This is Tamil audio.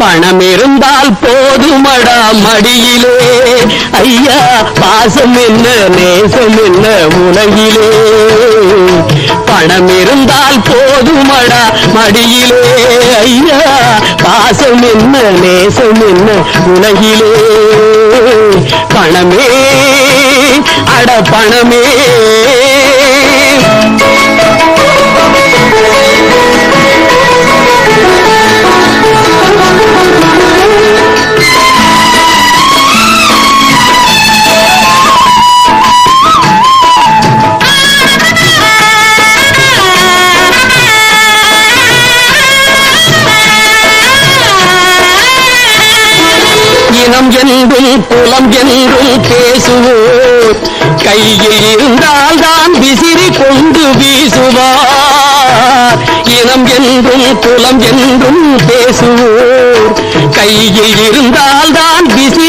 பணம் இருந்தால் போதுமடா மடியிலே. ஐயா பாசம் என்ன நேசம் என்ன உலகிலே. பணம் இருந்தால் போதுமடா மடியிலே. ஐயா பாசம் என்ன நேசம் என்ன உலகிலே. பணமே அட பணமே. இனம் என்றும் புலம் என்றும் பேசுவோர் கையில் இருந்தால் தான் விசிறி கொண்டு வீசுவார் இனம் என்றும் புலம் என்றும் பேசுவோர் கையில் இருந்தால் தான் விசிறி